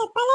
ಹೆಪ್ಪಲ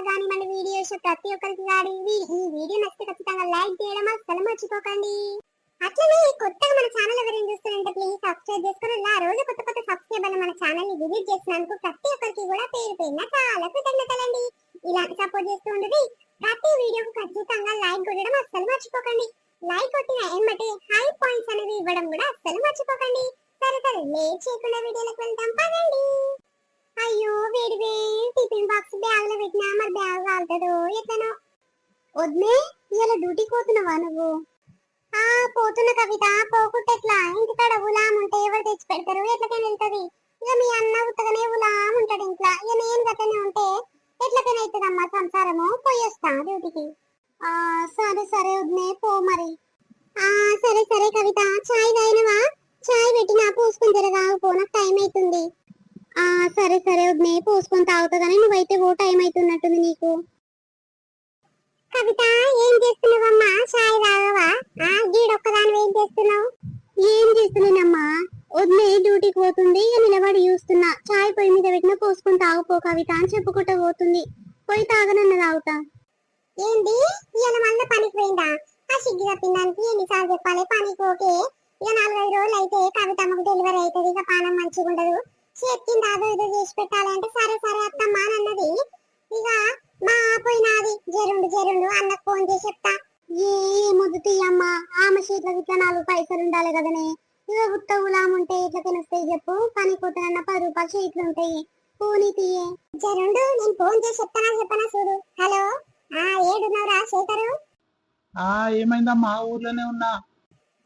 subscriber గాని మన videos ప్రతి ఒక్కరికి గాని ఈ- వీడియో నచ్చితే ఖచ్చితంగా లైక్ చేయడం అసలు మర్చిపోకండి. అట్లనే కొత్తగా మన ఛానల్ ఎవరైనా చూస్తున్నారంటే ప్లీజ్ సబ్స్క్రైబ్ చేసుకుని ఆ రోజు కొత్త కొత్త సబ్స్క్రైబర్లు మన ఛానల్ని విజిట్ చేసినందుకు ప్రతి ఒక్కరికి కూడా పేరు పేరున చాలా కృతజ్ఞతలండి. ఇలాంటి సపోర్ట్ చేస్తూ ఉండదు. ప్రతి వీడియోకు ఖచ్చితంగా లైక్ కొట్టడం అస్సలు మర్చిపోకండి. లైక్ కొట్టిన ఎమ్మటే హై పాయింట్స్ అనేవి ఇవ్వడం కూడా అస్సలు మర్చిపోకండి. సరే సరే లేట్ చేయకుండా వీడియోలకు వెళ్దాం పదండి. అయ్యో వేడి వేడి టిఫిన్ బాక్స్ బ్యాగ్లో పెట్టినా మరి బ్యాగ్ కాలుతుందో ఎట్లనో. వద్దే ఇవాళ డ్యూటీకి పోతున్నావా నువ్వు? ఆ పోతున్న కవిత పోకుంటే ఎట్లా? ఇంటికాడ ఉలాం ఉంటే ఎవరు తెచ్చి పెడతారు? ఎట్లకైనా వెళ్తుంది. ఇక మీ అన్న ఉత్తగానే ఉలాం ఉంటాడు ఇంట్లో. ఇక నేను గతనే ఉంటే ఎట్లకైనా అవుతుందమ్మా సంసారము? పోయేస్తా డ్యూటీకి. ఆ సరే సరే వద్దే పో మరి. ఆ సరే సరే కవిత చాయ్ తాగినవా? చాయ్ పెట్టినా పోసుకొని జరగా పో నాకు టైం అవుతుంది ఆ సరే సరే వద్దే పోసుకొని తాగుతా కానీ నువ్వైతే ఓ టైం అవుతున్నట్టుంది నీకు. కవిత ఏం చేస్తున్నావమ్మా? చాయ్ తాగవా? ఆ గీడొక్కదాని ఏం చేస్తున్నావు? ఏం చేస్తున్నానమ్మా వదిలే డ్యూటీకి పోతుంది ఇక నిలబడి చూస్తున్నా. చాయ్ పొయ్యి మీద పెట్టిన పోసుకొని తాగుపో కవిత అని చెప్పుకుంటూ పోతుంది. పోయి తాగనన్న తాగుతా. ఏంది? ఇవాళ మళ్ళీ పనికి పోయిందా? ఆ సిగ్గు తప్పిందానికి ఎన్నిసార్లు చెప్పాలి? పనికి ఓకే ఇక నాలుగైదు రోజులు అయితే కవితమ్మకు డెలివరీ అవుతుంది ఇక పానం మంచిగా ఉండదు చేతికింద అదో ఇదో చేసి పెట్టాలి అంటే సరే సరే అత్తమ్మ అని అన్నది. ఇక మా పోయినాది జరుండు జరుండు అన్నకు ఫోన్ చేసి చెప్తా. ఏ ముద్దు అమ్మా ఆమె సీట్లకి ఇట్లా నాలుగు పైసలు ఉండాలి కదనే. ఇక ఉలాం ఉంటే ఇట్లా తినొస్తాయి చెప్పు. పని పోతానన్న పది రూపాయలు సీట్లు ఉంటాయి. పోనీ తీయే. జరుండు నేను ఫోన్ చేసి చెప్తానా చెప్పనా చూడు. హలో? ఆ ఏడున్నావురా శేఖరు? ఆ ఏమైందమ్మా? ఊర్లోనే ఉన్నా.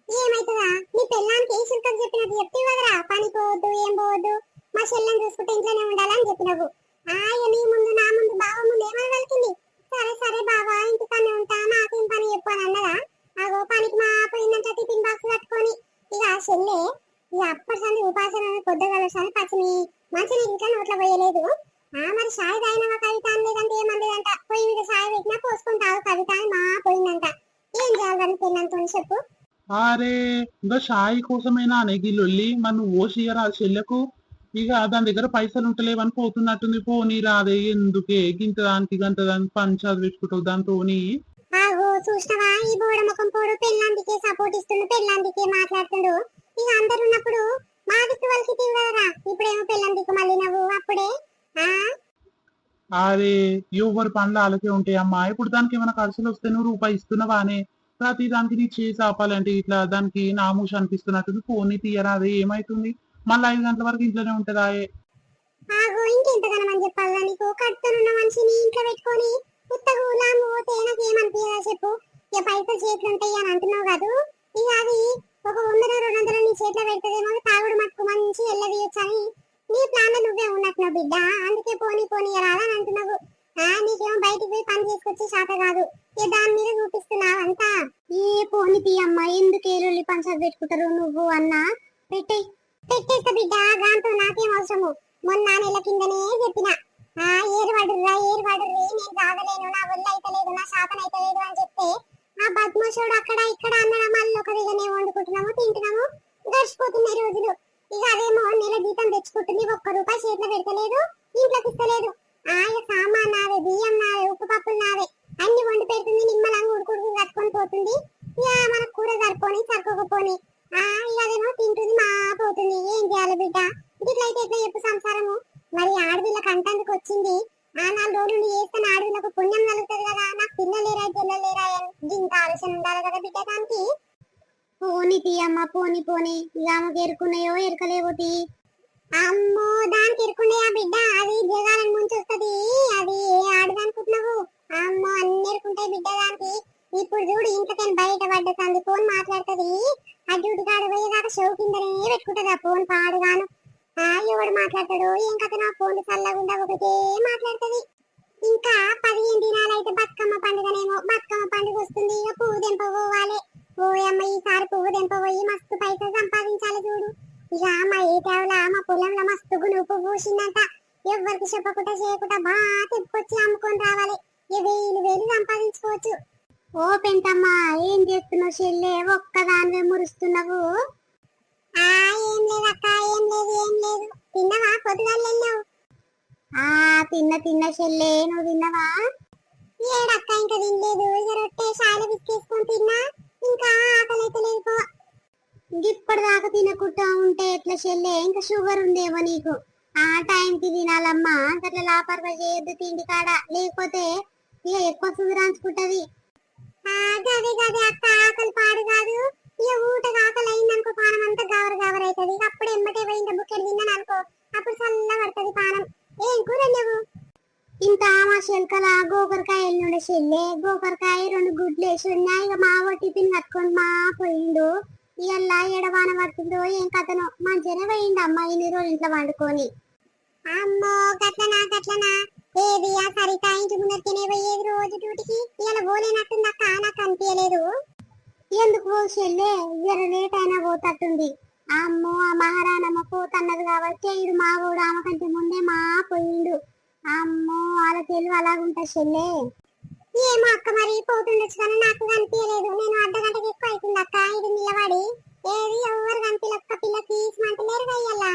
ఏమైతుందా? నీ పెళ్ళానికి ఏ చెప్పినట్టు చెప్తే కదరా పని పోవద్దు ఏం పోవద్దు. మా చెల్లెని చూసుకుంటే ఇంట్లోనే ఉండాలని చెప్పినవు. ఆ నీ ముందు నా ముందు బావ ముందు ఏమని వెళ్తుంది సరే సరే బావా ఇంటికనే ఉంటా నాకేం పని చెప్పు అని అన్నదా? ఆ గోపానికి మా పోయిందంట టిఫిన్ బాక్స్ కట్టుకొని ఇక ఆ చెల్లె ఇక అప్పటి సంది ఉపాసన పొద్దుగలసాని పచ్చిని మంచి ఇంకా నోట్లో పోయలేదు. ఆ మరి సాయి తాగినవా కవిత అనలేదంటే ఏమండేదంట పోయి మీద సాయి పెట్టినా పోసుకుంటావు కవిత అని మా పోయిందంట ఏం చేయాలని పెళ్ళంతో చెప్పు? అరే ఇంకా షాయి కోసమేనా నెగిలొల్లి మన ఓసియరా చెల్లెకు ఇక దాని దగ్గర పైసలు ఉంటలేవని పోతున్నట్టుంది. పోనీ రాదే ఎందుకే? గింత దానికి గంత దానికి పని చదివించుకుంటావు. దాంతోని ఆగో చూసినవా? ఈ బోడ ముఖం పోడు. పెళ్ళాంటికే సపోర్ట్ ఇస్తుండు. పెళ్ళాంటికే మాట్లాడుతుండు. ఇక అందరు ఉన్నప్పుడు మా దిక్కు వాళ్ళకి తీవ్రరా ఇప్పుడేమో పెళ్ళాంటికి మళ్ళీ నవ్వు. అప్పుడే ఆ? అరే ఎవరి పనులు అలాగే ఉంటాయి అమ్మా. ఇప్పుడు దానికి ఏమైనా ఖర్చులు వస్తే నువ్వు రూపాయి ఇస్తున్నావానే. ప్రతి దానికి నీ చేసి ఆపాలంటే ఇట్లా దానికి నామూష అనిపిస్తున్నట్టుంది. పోనీ తీయరా. అదే ఏమైతుంది? మళ్ళీ ఐదు గంటల వరకు ఇంట్లోనే ఉంటుందా ఆగో అని చెప్పాలా నీకు. మనిషిని ఇంట్లో పెట్టుకొని ఉత్తగా ఊలాము పోతే చెప్పు? ఇక పైసలు చేతులు ఉంటాయి అని అంటున్నావు కాదు ఇక అది ఒక వందల రెండు వందలు నీ చేతిలో పెడుతుందేమో తాగుడు మట్టుకు మంచి ఎల్లదీయొచ్చు అని నీ ప్లాన్ నువ్వే ఉన్నట్టున్నావు బిడ్డ అందుకే పోనీ పోనీ రాదని అంటున్నావు ఆ నీకేమో బయటికి పోయి పని చేసుకొచ్చి శాత కాదు ఇక దాని మీద చూపిస్తున్నావు అంతా ఏ పోనీ తీయమ్మా ఎందుకు ఏలుల్లి పంచాయతీ పెట్టుకుంటారు నువ్వు అన్నా పెట్టే పెట్టేస్తా బిడ్డ దాంతో నాకేం అవసరము మొన్న నెల కిందనే చెప్పిన ఆ ఏరు పడుర్రా ఏరు పడుర్రి నేను తాగలేను నా ఒళ్ళు అయితలేదు నా శాతం అయితలేదు అని చెప్తే ఆ బద్మాషోడు అక్కడ ఇక్కడ అన్నాడు మళ్ళీ ఒక దిగనే వండుకుంటున్నాము తింటున్నాము గడిచిపోతున్నాయి రోజులు ఇక అదేమో నెల జీతం తెచ్చుకుంటుంది ఒక్క రూపాయి చేతిలో పెడతలేదు ఇంట్లోకి ఇస్తలేదు ఆ ఇక సామాన్ నావే బియ్యం నావే ఉప్పు పప్పులు నావే అన్ని వండి పెడుతుంది నిమ్మలంగా ఉడుకుడుకు కట్టుకొని పోతుంది ఇక మనకు కూర సరిపోని సరిపోకపోని ఆ ఇక అదేమో తింటుంది మా పోతుంది ఏం చేయాలి బిడ్డ ఇట్లయితే ఎట్లా చెప్పు సంసారము మరి ఆడపిల్లకి అంటందుకు వచ్చింది ఆ నాలుగు రోజులు చేస్తే ఆడపిల్లకు పుణ్యం కలుగుతుంది కదా నాకు పిల్లలు లేరా ఉండాలి బిడ్డ దానికి పోని తీయమ్మ పోని పోని. ఇక ఆమెకు ఎరుకున్నాయో ఎరకలేవో తీ అమ్మో దానికి ఎరుకున్నాయా బిడ్డ? అది జగాలని ముంచొస్తది అది ఆడదనుకుంటున్నావు అమ్మో అన్ని ఎరుకుంటాయి బిడ్డ దానికి. ఇప్పుడు చూడు ఇంతకని బయట పడ్డది ఫోన్ మాట్లాడుతుంది. ఆ డ్యూటీ కాడ పోయేదాకా షో కిందనే పెట్టుకుంటది ఆ ఫోన్ పాడుగాను ఆ ఎవడు మాట్లాడతాడు ఏం కథ నా ఫోన్ చల్లగుండా ఒకటే మాట్లాడుతుంది. ఇంకా పదిహేను దినాలైతే బతుకమ్మ చెప్పకుండా చేయకుండా బాగా తెప్పుకొచ్చి అమ్ముకొని రావాలి. వేలు వేలు సంపాదించుకోవచ్చు. ఓ పెంటమ్మ ఏం చేస్తున్నావు చెల్లె? ఒక్కదానివే మురుస్తున్నావు. ఆ ఏం లేదు అక్క ఏం లేదు ఏం లేదు. తిన్నవా? పొద్దుగాల వెళ్ళావు? ఆ తిన్న తిన్న చెల్లె. నువ్వు తిన్నవా? ఏడక్క ఇంకా తినలేదు. ఇక రొట్టె షాయిలో బిస్కేసుకొని తిన్నా. ఇంకా ఆకలి అయితే లేదు పో ఇప్పటిదాకా తినకుండా ఉంటే ఎట్లా చెల్లె? ఇంకా షుగర్ ఉందేమో నీకు? టైంకి తినాలమ్మా అట్లా లాపర్వ చేయొద్దు తిండి కాడ. లేకపోతే ఇక ఎక్కువ సుధరాంచుకుంటది అక్క. ఆకలి పాడు కాదు. ఇక ఊటగా ఆకలి అయిందనుకో పానం అంతా గవర గవర అవుతుంది. అప్పుడు ఎమ్మటే పోయింది బుక్కెడు తిన్నాను అనుకో అప్పుడు చల్ల పడుతుంది పానం. ఏం కూర లేవు ఇంత మా శెల్కల గోకరకాయలు నుండి చెల్లె. గోకరకాయ రెండు గుడ్లు వేసి ఉన్నాయి ఇక మా టిఫిన్ కట్టుకొని మా పోయిండు. ఇవాళ ఎడవాన పడుతుందో ఏం కథనో. మంచిగానే పోయిండు అమ్మ. ఇన్ని రోజులు ఇంట్లో వండుకొని. అమ్మో గట్లనా గట్లనా? ఏది ఆ సరిత ఇంటి ముందరికేనే పోయేది రోజు డ్యూటీకి? ఇలా పోలేనట్టుంది అక్క నాకు అనిపించలేదు ఎందుకు చెల్లె జర లేట్ అయినా పోతట్టుంది. అమ్మో ఆ మహారాణమ్మ పోతన్నది కాబట్టి ఇడు మా కూడా ఆమె కంటే ముందే మా పోయిండు. అమ్మో వాళ్ళ తెలివి అలాగుంటా చెల్లే. ఏమో అక్క మరి పోతుండొచ్చు కానీ నాకు కనిపించలేదు నేను అర్ధ గంటకి ఎక్కువ అవుతుంది అక్క ఇది నిలబడి. ఏది ఎవరు కనిపించలేదు ఒక్క పిల్ల తీసుమంటలేరు అయ్యల్లా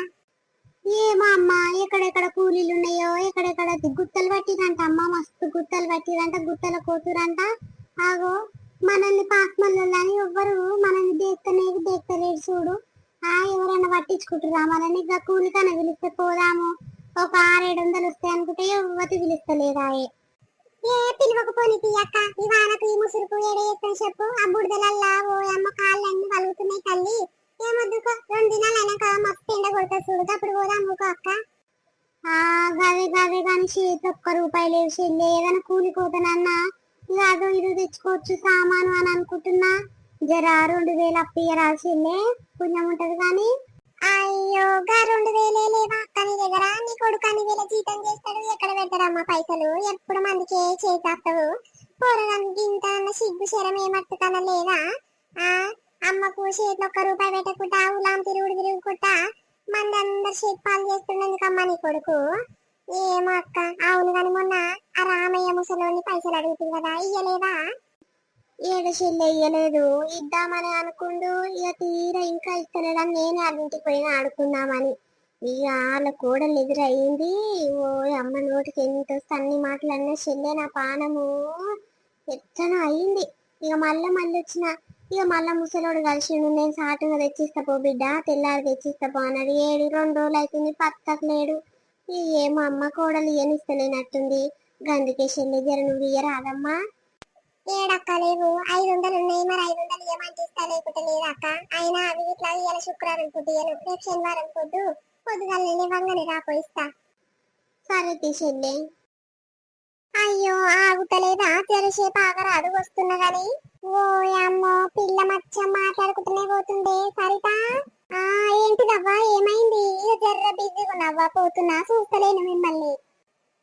ఏమో అమ్మ ఎక్కడెక్కడ కూలీలు ఉన్నాయో ఎక్కడెక్కడ గుట్టలు పట్టిరంట అమ్మ మస్తు గుట్టలు పట్టిరంట గుట్టల కోతురంట. ఆగో మనల్ని పాకమల్లని ఎవ్వరు మనల్ని దేక్కనే దేక్కలేడు చూడు. ఆ ఎవరైనా పట్టించుకుంటురా మనల్ని? ఇక కూలికన పిలిస్తే పోదాము. ఒక ఆరేడు వందలు వస్తాయి అనుకుంటే ఎవ్వతి పిలుస్తలేదా ఏ? పిలవకపోని తీయక్క ఈ వానకు ఈ ముసురుకు ఏడ చెప్పు. ఆ బుడిదలల్లా ఓ అమ్మ కాళ్ళన్నీ మస్తు ఎండ అప్పుడు పోదాం ఒక అక్క. ఆ గవే గవే కానీ చేతి ఒక్క రూపాయి లేచింది ఏదైనా కూలిపోతానన్నా ఇక అదో ఇది తెచ్చుకోవచ్చు సామాను అని అనుకుంటున్నా. జరా రెండు వేలు అప్పియరా చెల్లె. పుణ్యం ఉంటది కానీ. అయ్యో గా రెండు వేలే లేవా అక్క నీ దగ్గర? నీ కొడుకు అన్ని వేల జీతం చేస్తాడు. ఎక్కడ పెడతాడమ్మా పైసలు? ఎప్పుడు మందికే చేసేస్తావు? పోరడానికి ఇంత అన్న సిగ్గు శరం ఏమట్టుకన లేదా? ఆ అమ్మకు చేతిలో ఒక్క రూపాయి పెట్టకుండా ఉలాం తిరుగుడు తిరుగుకుంటా మంది శిల్పాలు చేతి పాలు నీ కొడుకు? ఏమో అక్క అవును కానీ మొన్న ఆ రామయ్య ముసలోని పైసలు అడుగుతుంది కదా ఇయ్యలేదా? ఏడు చెల్లె ఇయ్యలేదు. ఇద్దామని అనుకుండు ఇక తీరా ఇంకా ఇస్తలేదని నేనే అన్నింటికి పోయిన ఆడుకుందామని. ఇక వాళ్ళ కోడలు ఎదురయ్యింది ఓ అమ్మ నోటికి ఎంత వస్తే అన్ని మాటలు అన్న చెల్లె నా పానము. ఎట్లనో అయింది. ఇక మళ్ళీ మళ్ళీ వచ్చిన ఇక మళ్ళా ముసలోడు కలిసిండు నేను సాటుగా తెచ్చిస్తా పో బిడ్డ తెల్లారి తెచ్చిస్తా పో అన్నాడు ఏడు రెండు రోజులు అవుతుంది పత్తకు లేడు. ఏమో అమ్మ కోడలు ఏనిస్తలేనట్టుంది గందుకే చెల్లి జర నువ్వు ఇయ్యరాదమ్మా. ఏడక్క లేవు ఐదు వందలు ఉన్నాయి మరి ఐదు వందలు ఏమంటే ఇస్తా లేకుంటే లేదక్క అయినా అవి ఇట్లా ఇవాళ శుక్రవారం పొద్దు ఇయ్యను రేపు శనివారం పొద్దు పొద్దుగాల లేవంగానే రాపోయిస్తా సరే తీసేళ్ళే అయ్యో ఆగుతలేదా? తెరసేపు ఆగరాదు వస్తున్నా గాని ఓ అమ్మో పిల్ల మచ్చ మాట్లాడుకుంటూనే పోతుండే సరిత. ఆ ఏంటిదవ్వా ఏమైంది? జర్ర బిజీగా ఉన్నావా పోతున్నా చూస్తలేను మిమ్మల్ని.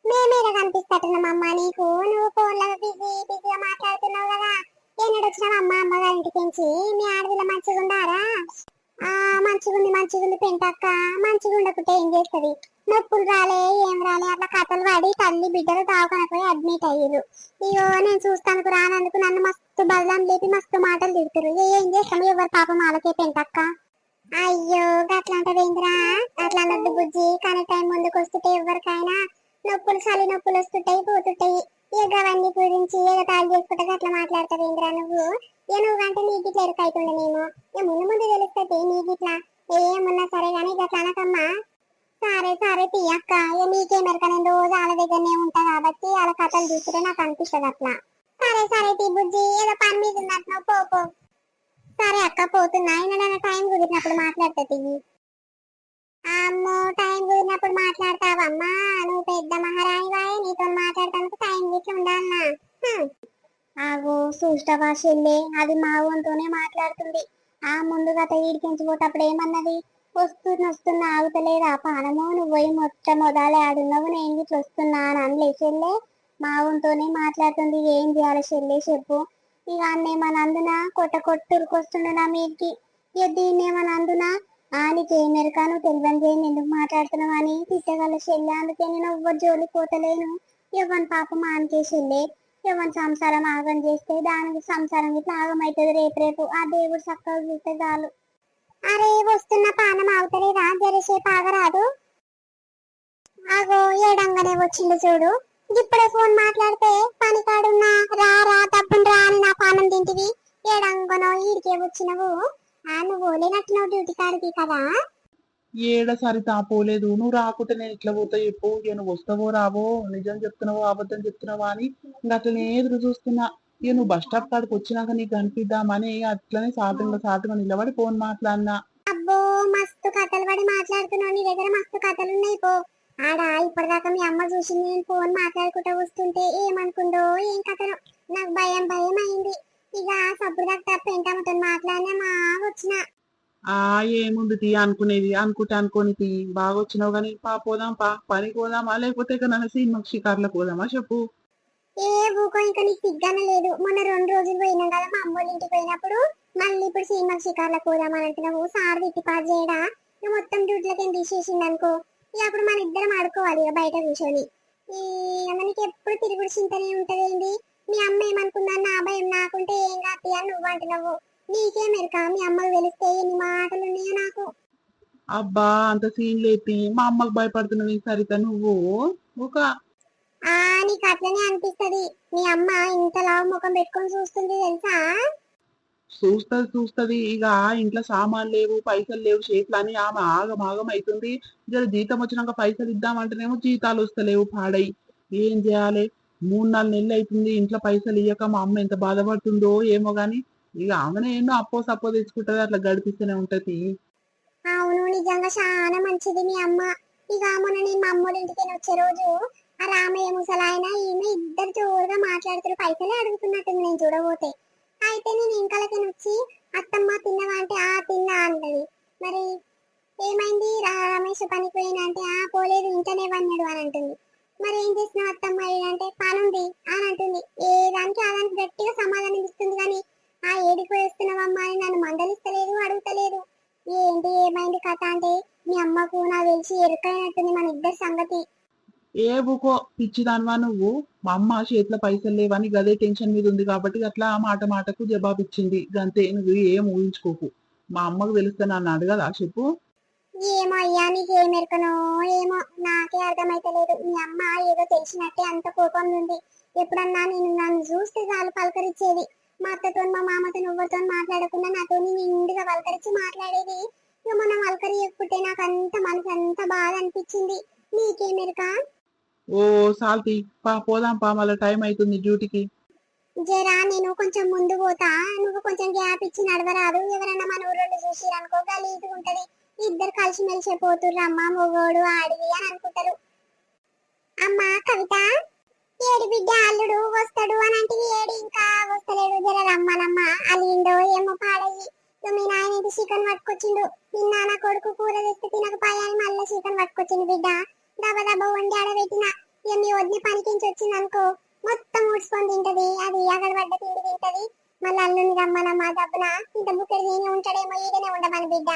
మేమేలా కనిపిస్తట్టున్నామమ్మ నీకు? నువ్వు ఫోన్లో బిజీ బిజీగా మాట్లాడుతున్నావు కదా. ఎన్నడు వచ్చినావు అమ్మ అమ్మగారి ఇంటికి నుంచి? మీ ఆడపిల్ల మంచిగా ఉండారా ఆ మంచిగుంది మంచిగుంది పెంటక్క. మంచిగా ఉండకుంటే ఏం చేస్తుంది? నొప్పులు రాలే ఏం రాలే అట్లా కథలు పడి తల్లి బిడ్డలు దావకానికి అడ్మిట్ అయ్యారు అయ్యో నేను చూస్తాను రానందుకు నన్ను మస్తు బలం లేపి మస్తు మాటలు తిడుతురు ఏం చేస్తాము ఎవరు పాపం వాళ్ళకే పెంటక్క? అయ్యో గట్లంటదేంద్రా? అట్లా అనొద్దు బుజ్జి. కానీ టైం ముందుకు వస్తుంటే ఎవరికైనా నొప్పులు చలి నొప్పులు వస్తుంటాయి పోతుంటాయి. ఇక అవన్నీ గురించి ఏదో తాగి చేసుకుంటే అట్లా మాట్లాడతావేంద్రా నువ్వు? ఏ నువ్వు అంటే నీకు ఇట్లా ఎరుకైతుండేమో ఇక ముందు ముందు తెలుస్తుంది నీకు ఇట్లా ఏమున్నా సరే కానీ ఇట్లా కనకమ్మా సరే సరే తీయక్క నీకే మెరక నేను రోజు వాళ్ళ దగ్గరనే ఉంటా కాబట్టి వాళ్ళ కథలు చూస్తుంటే నాకు అనిపిస్తుంది అట్లా. సరే సరే తీ బుజ్జి. ఏదో పని మీద ఉన్నట్టు పో పో. సరే అక్క పోతున్నా. అయినా టైం కుదిరినప్పుడు మాట్లాడుతుంది అమ్మో టైం కుదిరినప్పుడు మాట్లాడతావమ్మా. నువ్వు పెద్ద మహారాణి నీతో మాట్లాడటానికి టైం గిట్ల ఉండాలన్నా ఆగు చూస్తావా చెల్లె? అది మా ఊంతోనే మాట్లాడుతుంది. ఆ ముందుగా ఈడికించిపోటప్పుడు ఏమన్నది? వస్తున్న వస్తున్న ఆగుతలేదా? పానము నువ్వు పోయి మొత్తం మొదలే ఆడున్నావు నేను ఇట్లా వస్తున్నా అని అనలే చెల్లె. మా ఊంతోనే మాట్లాడుతుంది. ఏం చేయాలి చెల్లె చెప్పు. ఇక అన్నేమని అందున కొట్ట కొట్టుకొస్తుండు నా మీకి ఇక దీన్ని ఏమని అందునా ఆ నీకేం మెరకాను తెలివని చేయని ఎందుకు మాట్లాడుతున్నావు అని తిట్టగల చెల్లె. అందుకే నేను ఎవ్వరు జోలికి పోతలేను. ఎవరి పాపం ఆనికే చెల్లె. ఎవరి సంసారం ఆగం చేస్తే దానికి సంసారం ఇట్లా ఆగమైతుంది. రేపు రేపు ఆ దేవుడు చక్కగా చూస్తే చాలు. అరే వస్తున్న పానం ఆగుతలేదా? జరసేపు ఆగరాదు. ఆగో ఏడంగానే వచ్చిండు చూడు. ఇప్పుడే ఫోన్ మాట్లాడితే పని కాడున్నా రా రా తప్పును రా అని నా పానం తింటివి. ఏడంగనో ఈడికే వచ్చినవు. ఆ నువ్వు లేనట్టున్నావు డ్యూటీ కాడికి కదా? ఏడ సరితా పోలేదు నువ్వు రాకుంటే నేను ఇట్లా పోతా చెప్పు. ఇక నువ్వు వస్తావో రావో? నిజం చెప్తున్నావో? అబద్ధం చెప్తున్నావా అని ఇంకా అట్లనే ఎదురు చూస్తున్నా. ఇక నువ్వు బస్ స్టాప్ కాడికి వచ్చినాక నీకు కనిపిద్దామని అట్లనే సాటుగా సాటుగా నిలబడి ఫోన్ మాట్లాడినా. అబ్బో మస్తు కథలు పడి మాట్లాడుతున్నావు. నీ దగ్గర మస్తు కథలు ఉన్నాయి పో. ఆడ ఇప్పటిదాకా మీ అమ్మ చూసింది. నేను ఫోన్ మాట్లాడుకుంటూ వస్తుంటే ఏమనుకుందో ఏం కథను. నాకు భయం భయం అయింది. ఇక సప్పుడు దాకా తప్ప ఏంటమ్మతో ఆ ఏముంది తీ అనుకునేది అనుకుంటే అనుకోని తీ. బాగా వచ్చినావు కానీ పా పోదాం పా. పని పోదామా? లేకపోతే ఇక నన్ను సినిమా షికార్లో పోదామా చెప్పు. ఏ ఊకో ఇంకా నీకు సిగ్గానే లేదు. మొన్న రెండు రోజులు పోయినాం కదా మా అమ్మోళ్ళ ఇంటికి పోయినప్పుడు మళ్ళీ ఇప్పుడు సినిమా షికార్లకు పోదామని అంటున్నావు. సార్ తిట్టి పాస్ చేయడా? ఇక మొత్తం డ్యూట్లకి ఏం తీసేసింది అనుకో. ఇక అప్పుడు మన ఇద్దరం ఆడుకోవాలి ఇక బయట కూర్చొని. ఈ మనకి ఎప్పుడు తిరుగుడు చింతనే ఉంటదేంది? మీ అమ్మ ఏమనుకుందా? నా భయం నాకుంటే ఏం కాదు అని నువ్వు అంటున్నావు. నీకేం ఎరక మీ అమ్మకు తెలిస్తే ఎన్ని మాటలు ఉన్నాయో నాకు. అబ్బా అంత సీన్ లేపి మా అమ్మకు భయపడుతున్నావు సరిత నువ్వు? ఒక ఆ నీకు అట్లనే అనిపిస్తది. మీ అమ్మ ఇంతలా ముఖం పెట్టుకొని చూస్తుంది తెలుసా? చూస్తది చూస్తది. ఇక ఇంట్లో సామాన్లు లేవు పైసలు లేవు చేతులు అని ఆమె ఆగం ఆగం అవుతుంది. జర జీతం వచ్చినాక పైసలు ఇద్దామంటేనేమో జీతాలు వస్తలేవు పాడై. ఏం చేయాలి? మూడు నాలుగు నెలలు అవుతుంది. ఇంట్లో పైసలు ఇయ్యక మా అమ్మ ఎంత బాధపడుతుందో ఏమో గాని ఇక ఆమెనే ఎన్నో అప్పో సప్పో తెచ్చుకుంటది అట్లా గడిపిస్తూనే ఉంటది. అవును నిజంగా చాలా మంచిది మీ అమ్మ. ఇక మొన్న నేను మా అమ్మోళ్ళ ఇంటికి వచ్చే రోజు ఆ రామయ్య ముసలాయన ఈమె ఇద్దరు జోరుగా మాట్లాడుతారు పైసలే అడుగుతున్నట్టు నేను చూడబోతే. అయితే నేను ఇంకలకి వచ్చి అత్తమ్మ తిన్నవా? అంటే ఆ తిన్నా అంటది. మరి ఏమైంది? రా- రమేష్ పనికి పోయినా అంటే ఆ పోలేదు ఇంటనే పన్నాడు అని అంటుంది. మరి ఏం చేసినావు అత్తమ్మ? అంటే పనుంది అని అంటుంది. ఏ దానికి ఆ దానికి గట్టిగా సమాధానం ఇస్తుంది కానీ మీ అమ్మకు నా తెలిసి ఎరుకైనట్టుంది మన ఇద్దరి సంగతి. ఏ బుకో పిచ్చిదానివా నువ్వు? మా అమ్మ చేతిలో పైసలు లేవని గదే టెన్షన్ మీద ఉంది కాబట్టి అట్లా మాట మాటకు జవాబు ఇచ్చింది గంతే నువ్వు ఏం ఊహించుకోకు. మా అమ్మకు తెలిస్తే నన్ను అడగదా చెప్పు? ఏమో అయ్యా నీకు ఎరకనో ఏమో. నాకే అర్థమైతలేదు. మీ అమ్మ ఏదో తెలిసినట్టే అంత కోపం ఉంది ఎప్పుడన్నా నేను నన్ను చూస్తే చాలు పలకరించేది. మా అత్తతో మా మామతో ఎవరితో మాట్లాడకుండా నాతో నిండుగా పలకరించి మాట్లాడేది. ఇక మనం పలకరియకుంటే నాకు అంత మనసు అంత బాధ అనిపించింది. నీకేం ఎరక ఓ సాల్తి పా పోదాం పా మళ్ళీ టైం అవుతుంది డ్యూటీకి. జరా నేను కొంచెం ముందు పోతా. నువ్వు కొంచెం గ్యాప్ ఇచ్చి నడవరాదు. ఎవరైనా మన ఊరోళ్ళు చూసిరనుకో గలీజుగా ఉంటది. ఇద్దరు కలిసి మెలిసి పోతుర్రు అమ్మ మొగోడు ఆడివి అని అనుకుంటారు. అమ్మ కవిత? ఏడు బిడ్డ అల్లుడు వస్తాడు అని అంటే ఏడు ఇంకా వస్తలేడు జర రమ్మనమ్మ. ఇక మీ చికెన్ పట్టుకొచ్చిండు. నిన్న నా కొడుకు కూర తెస్తే తినకపోయాని మళ్ళీ చికెన్ పట్టుకొచ్చిండు బిడ్డ. దబ దబ వండి ఆడబెట్టిన. ఇక మీ వదిన పనికించి వచ్చింది అనుకో మొత్తం ఊడ్చుకొని తింటది. అది అక్కడ పడ్డ తిండి తింటది. మళ్ళీ అల్లుని రమ్మన మా దబ్బున ఇంత బుక్కడి నేనే ఉంటాడేమో ఈడనే ఉండమని బిడ్డ.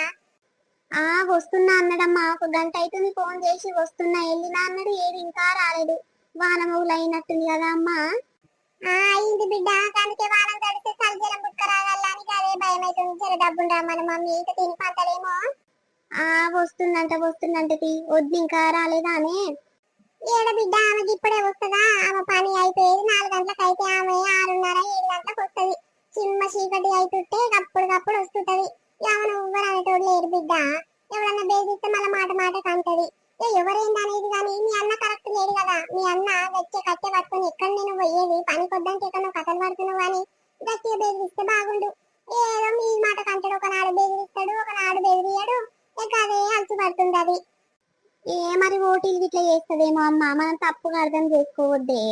ఆ వస్తున్నా అన్నడమ్మా. ఒక గంట అవుతుంది ఫోన్ చేసి వస్తున్నా. వెళ్ళినా అన్నాడు. ఏది ఇంకా రాలేదు. వాన మొగులు అయినట్టుంది కదా అమ్మా. ఆ అయింది బిడ్డ. అందుకే వానం తడిస్తే చలిజలం బుక్కరాగల్లాని అదే సరే డబ్బులు రమ్మని మమ్మీ. ఇంత తిని పంటలేమో ఆ వస్తుందంట వస్తుందంట తీ. వద్దు ఇంకా రాలేదా అని ఏడ బిడ్డ ఆమెకి ఇప్పుడే వస్తుందా? ఆమె పని అయిపోయేది నాలుగు గంటలకు అయితే ఆమె ఆరున్నర ఏడు గంటలకు వస్తుంది. చిమ్మ చీకటి అయితుంటే అప్పటికప్పుడు వస్తుంటది. ఎవరు ఎవ్వరు అనేటోడు లేరు బిడ్డ. ఎవరన్నా బేసిస్తే మళ్ళీ మాట మాట కంటది ఏ ఎవరేంది అనేది కానీ మీ అన్న కరెక్ట్ లేడు కదా. మీ అన్న వెచ్చే కట్టె పట్టుకొని ఎక్కడ నేను పోయేది? పని కొద్దానికి ఎక్కడ కథలు పడుతున్నావు అని గట్టిగా బేసిస్తే బాగుండు ఏదో మీ మాట కంటాడు ఒకనాడు బెదిరిస్తాడు ఒకనాడు బెదిరియడు ఇక అదే అలసి పడుతుంది ఏ పోటీలు ఇట్లా చేస్తుందేమో అమ్మ. మనం తప్పుగా అర్థం చేసుకోవద్దే.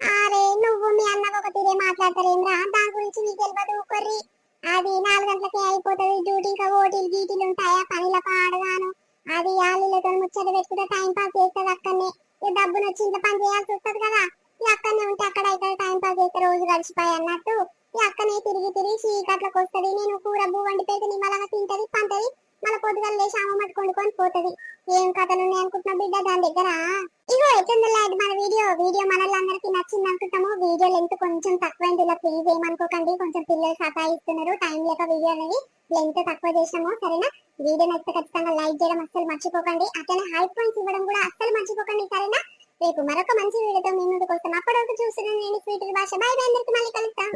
అరే నువ్వు మీ అన్నకు ఒక తీరే మాట్లాడతారేమ్రా దాని గురించి నీకు తెలియదు ఊకొర్రి అది నాలుగు గంటలకే అయిపోతుంది. డ్యూటీ ఇంకా ఓటీలు గీటీలు ఉంటాయా? పనిల పాడగాను అది ఆలీలతో ముచ్చట పెట్టుకుంటే టైం పాస్ చేస్తుంది అక్కడనే డబ్బును వచ్చి ఇంత పని చేయాల్సి వస్తుంది కదా. ఈ అక్కడనే ఉంటే అక్కడ అయితే టైం పాస్ చేస్తే రోజు గడిచిపోయి అన్నట్టు. ఈ అక్కనే తిరిగి తిరిగి చీకట్లకు వస్తుంది. నేను కూర బూ వండి పెడితే నిమ్మలంగా తింటది పంటది. మళ్ళీ పొద్దుగా లేచి ఆమె మట్టి కొండుకొని పోతుంది. ఏం కథలు ఉన్నాయి అనుకుంటున్నా బిడ్డ దాని దగ్గర? ఇగో ఎట్లుంది లైట్ మన వీడియో? వీడియో మనలందరికీ నచ్చింది అనుకుంటాము వీడియో లెంత్ కొంచెం తక్కువైంది ఇలా ప్లీజ్ ఏమనుకోకండి. కొంచెం పిల్లలు సతాయిస్తున్నారు. టైం లేక వీడియో అనేది లెంత్ తక్కువ చేసాము సరేనా? వీడియో నచ్చితే ఖచ్చితంగా లైక్ చేయడం అస్సలు మర్చిపోకండి. అట్లనే హై పాయింట్స్ ఇవ్వడం కూడా అస్సలు మర్చిపోకండి సరేనా? రేపు మరొక మంచి వీడియోతో మీ ముందుకు వస్తాం. అప్పటి వరకు చూస్తున్నాను నేను స్వీట్ భాష. బాయ్ బాయ్ అందరికీ మళ్ళీ కలుస్తాం